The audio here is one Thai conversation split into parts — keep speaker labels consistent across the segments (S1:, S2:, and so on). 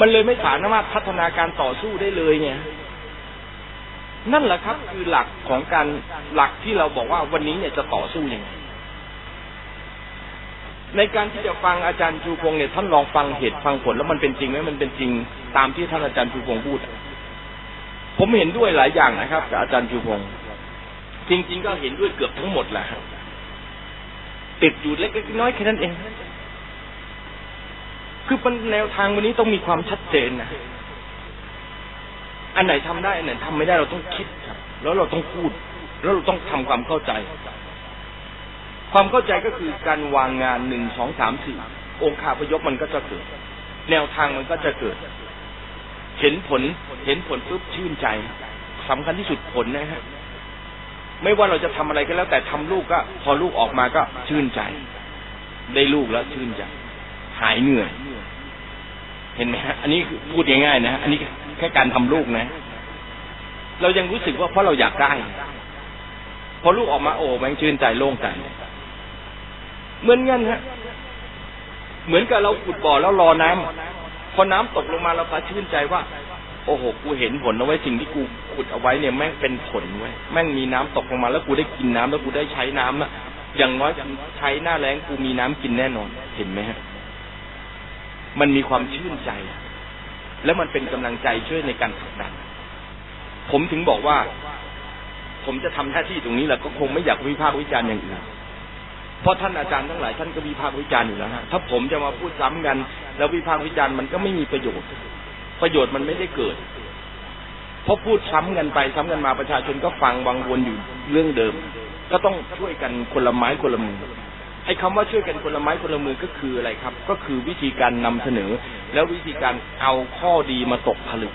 S1: มันเลยไม่สามารถพัฒนาการต่อสู้ได้เลยไงนั่นแหละครับ คือหลักของการหลักที่เราบอกว่าวันนี้เนี่ยจะต่อสู้ยังไงในการที่จะฟังอาจารย์ชูพงศ์เนี่ยท่านลองฟังเหตุฟังผลแล้วมันเป็นจริงไหมมันเป็นจริงตามที่ท่านอาจารย์ชูพงศ์พูด ผมเห็นด้วยหลายอย่างนะครับกับอาจารย์ชูพงศ์จริง ๆ ก็เห็นด้วยเกือบทั้งหมดแหละติดอยู่เล็กๆน้อยๆแค่นั้นเอง คือเป็นแนวทางวันนี้ต้องมีความชัดเจนนะอันไหนทำได้อันไหนทำไม่ได้เราต้องคิดครับ แล้วเราต้องพูด แล้วเราต้องทำความเข้าใจ ความเข้าใจก็คือการวางงานหนึ่งสองสามสี่องค์คาพยพมันก็จะเกิด แนวทางมันก็จะเกิด เห็นผลเห็นผลปุ๊บชื่นใจสำคัญที่สุดผลนะฮะไม่ว่าเราจะทำอะไรก็แล้วแต่ทำลูกก็ พอลูกออกมาก็ชื่นใจ ได้ลูกแล้วชื่นใจ หายเหนื่อย เห็นไหมฮะอันนี้พูดง่ายๆนะอันนี้แค่การทำลูกนะ เรายังรู้สึกว่าเพราะเราอยากได้พอลูกออกมาโอ้แม่งชื่นใจโล่งใจเหมือนกันฮะเหมือนกับเราขุดบ่อแล้วรอน้ำพอน้ำตกลงมาเราก็ชื่นใจว่า โอ้โหกูเห็นผลเอาไว้สิ่งที่กูขุดเอาไว้เนี่ยแม่งเป็นผลไว้แม่งมีน้ำตกลงมา แล้วกูได้กินน้ำแล้วกูได้ใช้น้ำนะอย่างน้อยใช้หน้าแรงกูมีน้ำกินแน่นอน เห็นไหมฮะ มันมีความชื่นใจ แล้วมันเป็นกำลังใจช่วยในการผลักดัน ผมถึงบอกว่า ผมจะทำหน้าที่ตรงนี้แหละก็คงไม่อยากวิพากษ์วิจารณ์อย่างอื่นเพราะท่านอาจารย์ทั้งหลายท่านก็วิพากษ์วิจารณ์อยู่แล้วฮะถ้าผมจะมาพูดซ้ำกัน แล้ววิพากษ์วิจารณ์มันก็ไม่มีประโยชน์ ประโยชน์มันไม่ได้เกิด เพราะพูดซ้ำกันไปซ้ำกันมาประชาชนก็ฟังวังวนอยู่เรื่องเดิม ก็ต้องช่วยกันคนละไม้คนละมือ ไอ้คาว่าช่วยกันคนละไม้คนละมือก็คืออะไรครับ ก็คือวิธีการนำเสนอ แล้ววิธีการเอาข้อดีมาตกผลึก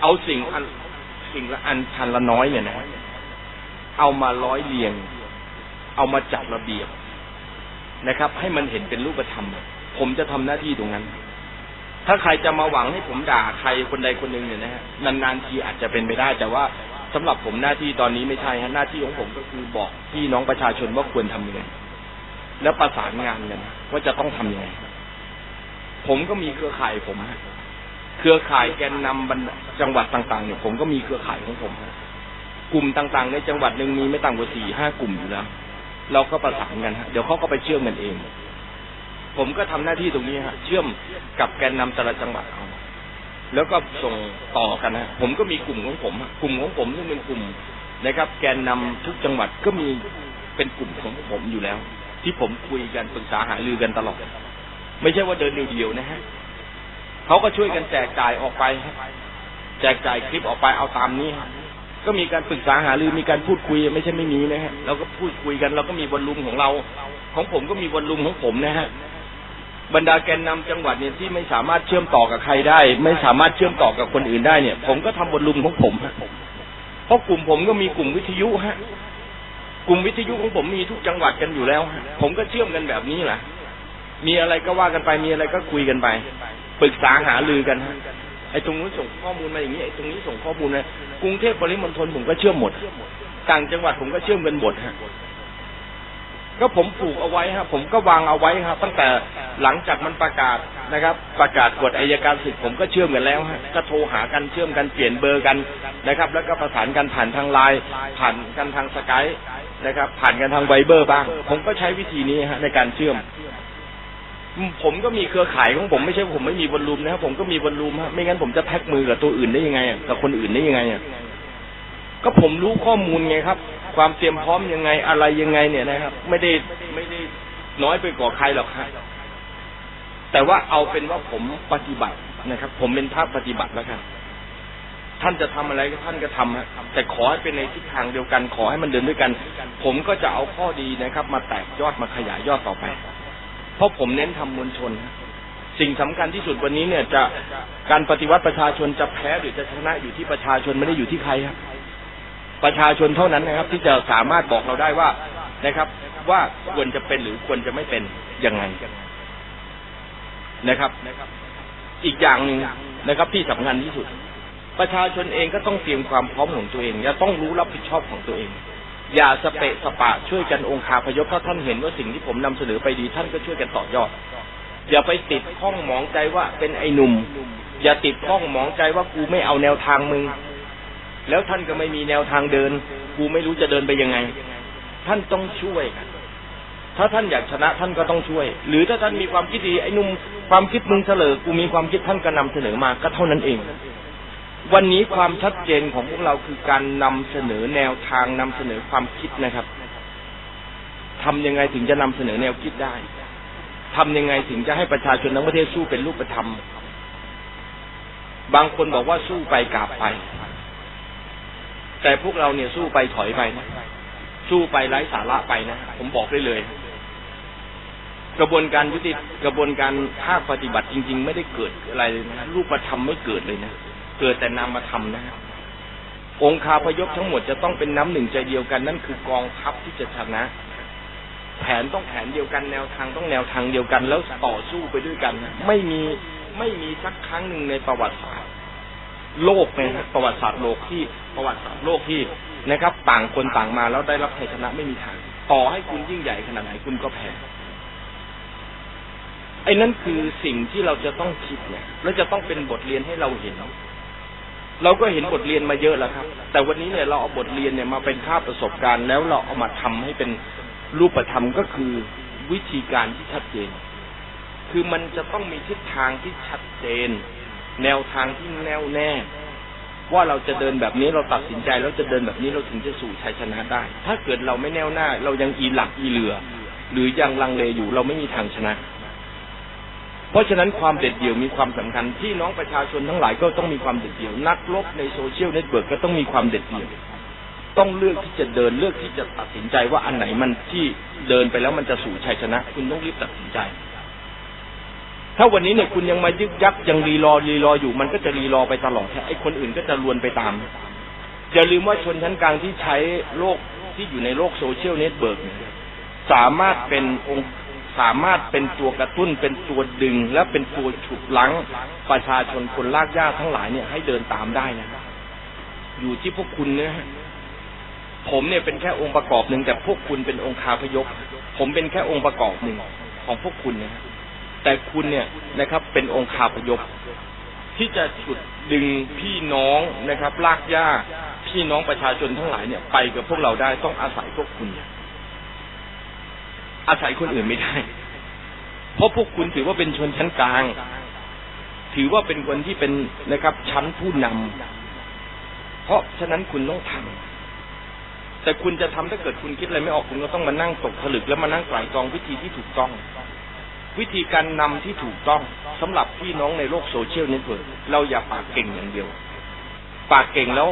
S1: เอาสิ่งอันสิ่งละอันพันละน้อยเนี่ยนะเอามาร้อยเรียง เอามาจัดระเบียบนะครับ ให้มันเห็นเป็นรูปธรรม ผมจะทำหน้าที่ตรงนั้น ถ้าใครจะมาหวังให้ผมด่าใครคนใดคนหนึ่งเนี่ยนะฮะนานๆทีอาจจะเป็นไปได้ แต่ว่า สำหรับผมหน้าที่ตอนนี้ไม่ใช่ฮะหน้าที่ของผมก็คือบอกพี่น้องประชาชนว่าควรทำยังไงแล้วประสานงานกันว่าจะต้องทํำยังไงผมก็มีเครือข่ายผมฮะเครือข่ายแกนนำจังหวัดต่างๆเนี่ยผมก็มีเครือข่ายของผมฮะกลุ่มต่างๆ ในจังหวัดหนึ่งมีไม่ต่ำกว่าสี่ห้ากลุ่มอยู่แล้วเราก็ประสานกันฮะเดี๋ยวเขาก็ไปเชื่อมกันเอง ผมก็ทำหน้าที่ตรงนี้ฮะเชื่อมกับแกนนำแต่ละจังหวัดเอา แล้วก็ส่งต่อกันนะผมก็มีกลุ่มของผมกลุ่มของผมซึ่งเป็นกลุ่มนะครับ แกนนำทุกจังหวัดก็มีเป็นกลุ่มของผมอยู่แล้ว ที่ผมคุยกันปรึกษาหารือกันตลอด ไม่ใช่ว่าเดินเดียวๆนะฮะเขาก็ช่วยกันแจกจ่ายออกไปแจกจ่ายคลิปออกไปเอาตามนี้ก็มีการปรึกษาหารือมีการพูดคุยไม่ใช่ไม่มีนะฮะเราก็พูดคุยกันเราก็มีวอลลุ่มของเรา ของผมก็มีวอลลุ่มของผมนะฮะ บรรดาแกนนำจังหวัดเนี่ยที่ไม่สามารถเชื่อมต่อกับใครได้ ไม่สามารถเชื่อมต่อกับคนอื่นได้เนี่ย ผมก็ทำวอลลุ่มของผมฮะเพราะกลุ่มผมก็มีกลุ่มวิทยุฮะกลุ่มวิทยุของผมมีทุกจังหวัดกันอยู่แล้วผมก็เชื่อมกันแบบนี้แหละมีอะไรก็ว่ากันไปมีอะไรก็คุยกันไปปรึกษาหารือกันฮะไอ้ตรงนู้นส่งข้อมูลมาอย่างนี้ไอ้ตรงนี้ส่งข้อมูลนะกรุงเทพปริมณฑลผมก็เชื่อมหมดต่างจังหวัดผมก็เชื่อมกันหมดฮะ ก็ผมปลูกเอาไว้ครับผมก็วางเอาไว้ครับ ตั้งแต่หลังจากมันประกาศนะครับ ประกาศกฎอายการศึกผมก็เชื่อมกันแล้วฮะก็โทรหากันเชื่อมกันเปลี่ยนเบอร์กันนะครับ แล้วก็ประสานกันผ่านทางไลน์ผ่านกันทางสกายนะครับ ผ่านกันทางไวเบอร์บ้าง ผมก็ใช้วิธีนี้ฮะในการเชื่อม ผมก็มีเครือข่ายของผมไม่ใช่ผมไม่มีบอลลูมนะครับผมก็มีบอลลูมฮะไม่งั้นผมจะแพ็กมือกับตัวอื่นได้ยังไงกับคนอื่นได้ยังไงอะก็ผมรู้ข้อมูลไงครับ ความเตรียมพร้อมยังไงอะไรยังไงเนี่ยนะครับ ไม่ได้ไม่ได้น้อยไปกว่าใครหรอกครับแต่ว่าเอาเป็นว่าผมปฏิบัตินะครับ ผมเป็นภาคปฏิบัติแล้วครับท่านจะทำอะไรก็ท่านก็ทำฮะแต่ขอให้เป็นในทิศทางเดียวกัน ขอให้มันเดินด้วยกัน ผมก็จะเอาข้อดีนะครับ มาแตกยอดมาขยายยอดต่อไป เพราะผมเน้นทำมวลชน สิ่งสำคัญที่สุดวันนี้เนี่ยจะการปฏิวัติประชาชนจะแพ้หรือจะชนะอยู่ที่ประชาชนไม่ได้อยู่ที่ใครครับ ประชาชนเท่านั้นนะครับ ที่จะสามารถบอกเราได้ว่านะครับ ว่าควรจะเป็นหรือควรจะไม่เป็นยังไงนะครับ อีกอย่างหนึ่งนะครับ ที่สำคัญที่สุด ประชาชนเองก็ต้องเตรียมความพร้อมของตัวเองและต้องรู้รับผิดชอบของตัวเอง อย่าสเปะสปะช่วยกันองคาพยพถ้าท่านเห็นว่าสิ่งที่ผมนำเสนอไปดีท่านก็ช่วยกันต่อยอด อย่าไปติดข้องหมองใจว่าเป็นไอ้หนุ่ม อย่าติดข้องหมองใจว่ากูไม่เอาแนวทางมึง แล้วท่านก็ไม่มีแนวทางเดิน กูไม่รู้จะเดินไปยังไง ท่านต้องช่วยกันถ้าท่านอยากชนะท่านก็ต้องช่วย หรือถ้าท่านมีความคิดดีไอ้นุ่มความคิดมึงเสลอกูมีความคิดท่านก็นำเสนอมาก็เท่านั้นเอง วันนี้ความชัดเจนของพวกเราคือการนำเสนอแนวทางนำเสนอความคิดนะครับทำยังไงถึงจะนำเสนอแนวคิดได้ทำยังไงถึงจะให้ประชาชนทั้งประเทศสู้เป็นรูปธรรม บางคนบอกว่าสู้ไปกราบไป แต่พวกเราเนี่ยสู้ไปถอยไปนะสู้ไปไร้สาระไปนะผมบอกได้เลย กระบวนการยุติกระบวนการภาคปฏิบัติจริง ๆ ไม่ได้เกิดอะไรเลยนะรูปธรรมไม่เกิดเลยนะเกิดแต่นามธรรมนะองคาพยพทั้งหมดจะต้องเป็นน้ำหนึ่งใจเดียวกัน นั่นคือกองทัพที่จะชนะ แผนต้องแผนเดียวกันแนวทางต้องแนวทางเดียวกัน แล้วต่อสู้ไปด้วยกัน ไม่มีไม่มีสักครั้งหนึ่งในประวัติศาสตร์ โลกนะประวัติศาสตร์โลกที่ประวัติศาสตร์โลกที่นะครับ ต่างคนต่างมาแล้วได้รับชัยชนะไม่มีทาง ต่อให้คุณยิ่งใหญ่ขนาดไหนคุณก็แพ้ไอ้นั่นคือสิ่งที่เราจะต้องคิดเนี่ยและจะต้องเป็นบทเรียนให้เราเห็น เราก็เห็นบทเรียนมาเยอะแล้วครับ แต่วันนี้เนี่ยเราเอาบทเรียนเนี่ยมาเป็นค่าประสบการณ์แล้วเราเอามาทำให้เป็นรูปธรรมก็คือวิธีการที่ชัดเจน คือมันจะต้องมีทิศทางที่ชัดเจน แนวทางที่แน่วแน่ ว่าเราจะเดินแบบนี้เราตัดสินใจแล้วจะเดินแบบนี้เราถึงจะสู่ชัยชนะได้ ถ้าเกิดเราไม่แน่วหน้า เรายังอีหลักอีเหลือ หรือยังลังเลอยู่เราไม่มีทางชนะ เพราะฉะนั้นความเด็ดเดี่ยวมีความสำคัญที่น้องประชาชนทั้งหลายก็ต้องมีความเด็ดเดี่ยว นักรบในโซเชียลเน็ตเวิร์กก็ต้องมีความเด็ดเดี่ยวต้องเลือกที่จะเดินเลือกที่จะตัดสินใจว่าอันไหนมันที่เดินไปแล้วมันจะสู่ชัยชนะ คุณต้องรีบตัดสินใจ ถ้าวันนี้เนี่ยคุณยังมายึกยักยังรีรอรีรออยู่ มันก็จะรีรอไปตลอดไอ้คนอื่นก็จะลวนไปตามอย่าลืมว่าชนชั้นกลางที่ใช้โลกที่อยู่ในโลกโซเชียลเน็ตเวิร์กสามารถเป็นองค์สามารถเป็นตัวกระตุ้นเป็นตัวดึง และเป็นตัวฉุดลังประชาชนคนลากย่าทั้งหลายเนี่ยให้เดินตามได้นะอยู่ที่พวกคุณเนี่ยผมเนี่ยเป็นแค่องค์ประกอบหนึ่งแต่พวกคุณเป็นองค์คาพยพผมเป็นแค่องค์ประกอบหนึ่งของพวกคุณนะ แต่คุณเนี่ยนะครับ เป็นองค์คาพยพที่จะฉุดดึงพี่น้องนะครับลากย่าพี่น้องประชาชนทั้งหลายเนี่ย ไปกับพวกเราได้ต้องอาศัยพวกคุณ อาศัยคนอื่นไม่ได้ เพราะพวกคุณถือว่าเป็นชนชั้นกลาง ถือว่าเป็นคนที่เป็นนะครับ ชั้นผู้นำเพราะฉะนั้นคุณต้องทำแต่คุณจะทำถ้าเกิดคุณคิดอะไรไม่ออกคุณก็ต้องมานั่งตกผลึกแล้วมานั่งไตรตรองวิธีที่ถูกต้อง วิธีการนำที่ถูกต้องสำหรับพี่น้องในโลกโซเชียลเน็ตเวิร์กเราอย่าปากเก่งอย่างเดียว ปากเก่งแล้ว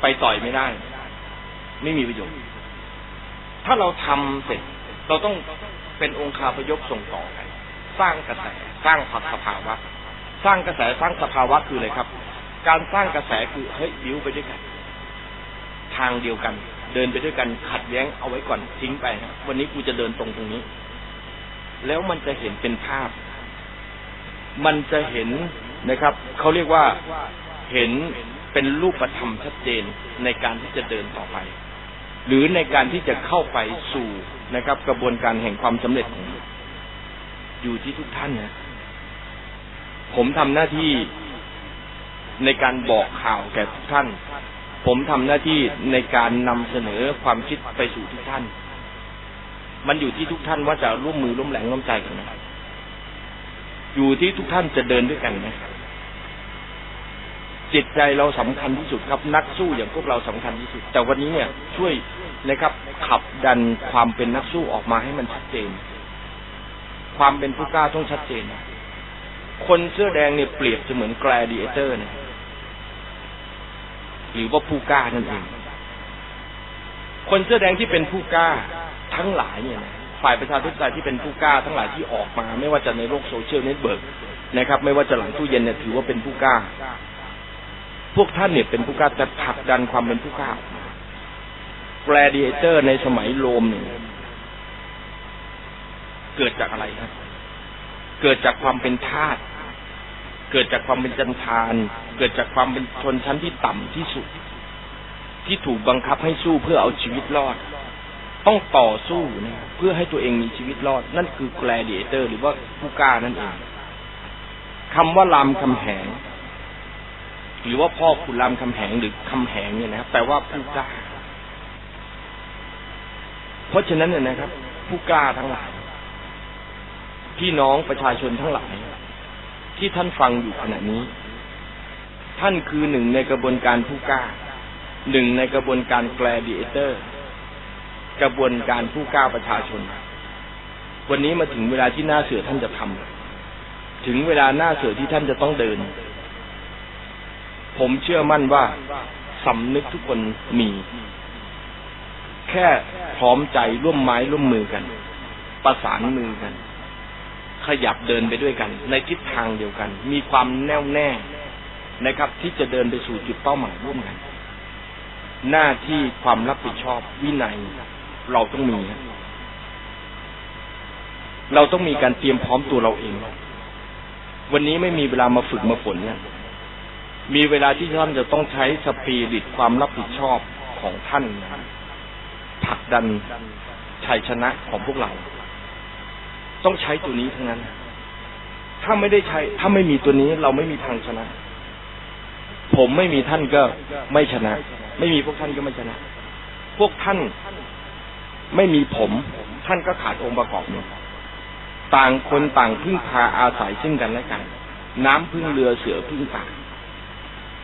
S1: ไปต่อยไม่ได้ ไม่มีประโยชน์ ถ้าเราทำเสร็จ เราต้องเป็นองค์คาพยพส่งต่อกันสร้างกระแสสร้างผัสสภาวะ สร้างกระแสสร้างสภาวะคืออะไรครับ การสร้างกระแสคือเฮ้ยบิ้วไปด้วยกัน ทางเดียวกัน เดินไปด้วยกันขัดแย้งเอาไว้ก่อนทิ้งไปวันนี้กูจะเดินตรงตรงนี้ แล้วมันจะเห็นเป็นภาพ มันจะเห็นนะครับเขาเรียกว่าเห็นเป็นรูปธรรมชัดเจนในการที่จะเดินต่อไป หรือในการที่จะเข้าไปสู่นะครับ กระบวนการแห่งความสำเร็จของอยู่ที่ทุกท่านนะผมทำหน้าที่ในการบอกข่าวแก่ทุกท่าน ผมทำหน้าที่ในการนำเสนอความคิดไปสู่ทุกท่าน มันอยู่ที่ทุกท่านว่าจะร่วมมือร่วมแรงร่วมใจกันไหมอยู่ที่ทุกท่านจะเดินด้วยกันไหมจิตใจเราสำคัญที่สุดครับ นักสู้อย่างพวกเราสำคัญที่สุด แต่วันนี้เนี่ย ช่วยนะครับ ขับดันความเป็นนักสู้ออกมาให้มันชัดเจน ความเป็นผู้กล้าต้องชัดเจน คนเสื้อแดงเนี่ยเปรียบเสมือนแกลดิเอเตอร์เนี่ยหรือว่าผู้กล้านั่นเองคนเสื้อแดงที่เป็นผู้กล้า ทั้งหลายเนี่ยนะฝ่ายประชาธิปไตยที่เป็นผู้กล้าทั้งหลายที่ออกมา ไม่ว่าจะในโลกโซเชียลเน็ตเวิร์กนะครับ ไม่ว่าจะหลังตู้เย็นเนี่ยถือว่าเป็นผู้กล้า พวกท่านเนี่ยเป็นผู้กล้าจะผลักดันความเป็นผู้กล้าแกลดิเอเตอร์ในสมัยโรมเนี่ยเกิดจากอะไรครับ เกิดจากความเป็นทาสเกิดจากความเป็นจันทาน เกิดจากความเป็นชนชั้นที่ต่ำที่สุด ที่ถูกบังคับให้สู้เพื่อเอาชีวิตรอด ต้องต่อสู้นะครับเพื่อให้ตัวเองมีชีวิตรอด นั่นคือ gladiator หรือว่าผู้กล้านั่นเองคำว่ารามคำแหง หรือว่าพ่อขุนรามคำแหงหรือคำแหงเนี่ยนะครับแปลว่าผู้กล้า เพราะฉะนั้นเนี่ยนะครับ ผู้กล้าทั้งหลายพี่น้องประชาชนทั้งหลาย ที่ท่านฟังอยู่ขณะนี้ ท่านคือหนึ่งในกระบวนการผู้กล้าหนึ่งในกระบวนการแกลดิเอเตอร์ กระบวนการผู้ก้าประชาชน วันนี้มาถึงเวลาที่หน้าเสือท่านจะทำถึงเวลาหน้าเสือที่ท่านจะต้องเดิน ผมเชื่อมั่นว่าสำนึกทุกคนมี แค่พร้อมใจร่วมไม้ร่วมมือกัน ประสานมือกัน ขยับเดินไปด้วยกัน ในทิศทางเดียวกัน มีความแน่วแน่นะครับ ที่จะเดินไปสู่จุดเป้าหมายร่วมกัน หน้าที่ความรับผิดชอบวินัย เราต้องมี เราต้องมีการเตรียมพร้อมตัวเราเอง วันนี้ไม่มีเวลามาฝึกมาฝนนะมีเวลาที่ท่านจะต้องใช้สปีริตความรับผิดชอบของท่านผลักดันชัยชนะของพวกเรา ต้องใช้ตัวนี้ทั้งนั้น ถ้าไม่ได้ใช้ ถ้าไม่มีตัวนี้เราไม่มีทางชนะ ผมไม่มีท่านก็ไม่ชนะ ไม่มีพวกท่านก็ไม่ชนะ พวกท่าน ไม่มีผม ท่านก็ขาดองค์ประกอบหนึ่งต่างคนต่างพึ่งพาอาศัยซึ่งกันและกัน น้ำพึ่งเรือเสือพึ่งป่า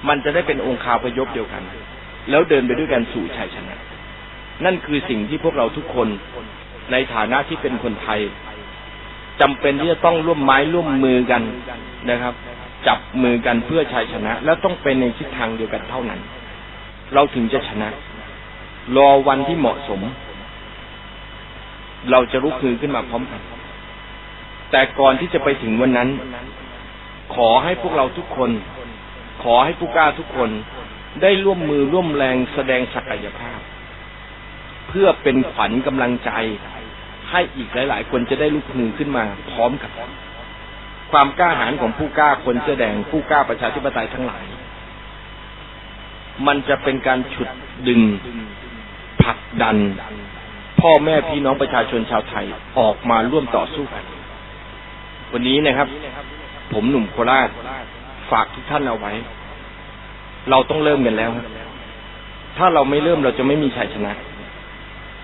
S1: มันจะได้เป็นองค์คาพยพเดียวกัน แล้วเดินไปด้วยกันสู่ชัยชนะ นั่นคือสิ่งที่พวกเราทุกคนในฐานะที่เป็นคนไทยจำเป็นที่จะต้องร่วมไม้ร่วมมือกันนะครับ จับมือกันเพื่อชัยชนะ แล้วต้องเป็นในทิศทางเดียวกันเท่านั้น เราถึงจะชนะ รอวันที่เหมาะสม เราจะลุกฮือขึ้นมาพร้อมกัน แต่ก่อนที่จะไปถึงวันนั้น ขอให้พวกเราทุกคน ขอให้ผู้กล้าทุกคนได้ร่วมมือร่วมแรงแสดงศักยภาพ เพื่อเป็นขวัญกำลังใจ ให้อีกหลาย ๆ คนจะได้ลุกฮือขึ้นมาพร้อมกับความกล้าหาญของผู้กล้าคนเสื้อแดงผู้กล้าประชาธิปไตยทั้งหลาย มันจะเป็นการฉุดดึงผลักดัน พ่อแม่พี่น้องประชาชนชาวไทยออกมาร่วมต่อสู้กัน วันนี้นะครับ ผมหนุ่มโคราชฝากทุกท่านเอาไว้ เราต้องเริ่มกันแล้ว ถ้าเราไม่เริ่มเราจะไม่มีชัยชนะ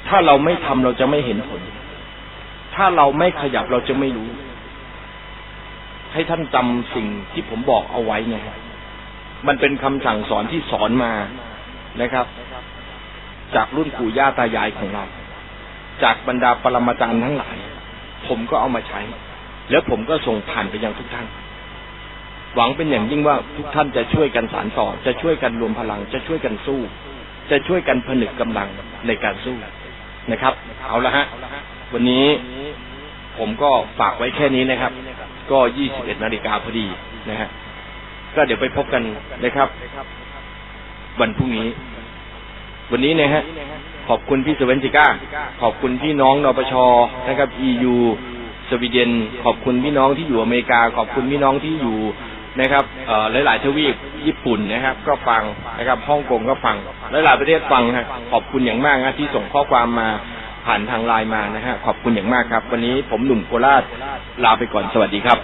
S1: ถ้าเราไม่ทำเราจะไม่เห็นผล ถ้าเราไม่ขยับเราจะไม่รู้ ให้ท่านจำสิ่งที่ผมบอกเอาไว้ไงครับมันเป็นคำสั่งสอนที่สอนมานะครับ จากรุ่นปู่ย่าตายายของเรา จากบรรดาปรมาจารย์ทั้งหลาย ผมก็เอามาใช้ แล้วผมก็ส่งผ่านไปยังทุกท่าน หวังเป็นอย่างยิ่งว่าทุกท่านจะช่วยกันสานต่อ จะช่วยกันรวมพลัง จะช่วยกันสู้ จะช่วยกันผนึกกำลังในการสู้นะครับ เอาละฮะ วันนี้ผมก็ฝากไว้แค่นี้นะครับ ก็21นาฬิกาพอดีนะฮะ ก็เดี๋ยวไปพบกันนะครับ วันพรุ่งนี้ วันนี้นะฮะ ขอบคุณพี่สเวนติก้า ขอบคุณพี่น้องนปชนะครับ EU สวีเดน ขอบคุณพี่น้องที่อยู่อเมริกา ขอบคุณพี่น้องที่อยู่นะครับเอ่อหลายๆทวีปญี่ปุ่นนะครับ ก็ฟังนะครับฮ่องกงก็ฟังหลายๆประเทศฟังฮะขอบคุณอย่างมากนะที่ส่งข้อความมาผ่านทางไลน์มานะฮะขอบคุณอย่างมากครับ วันนี้ผมหนุ่มโคราชลาไปก่อนสวัสดีครับ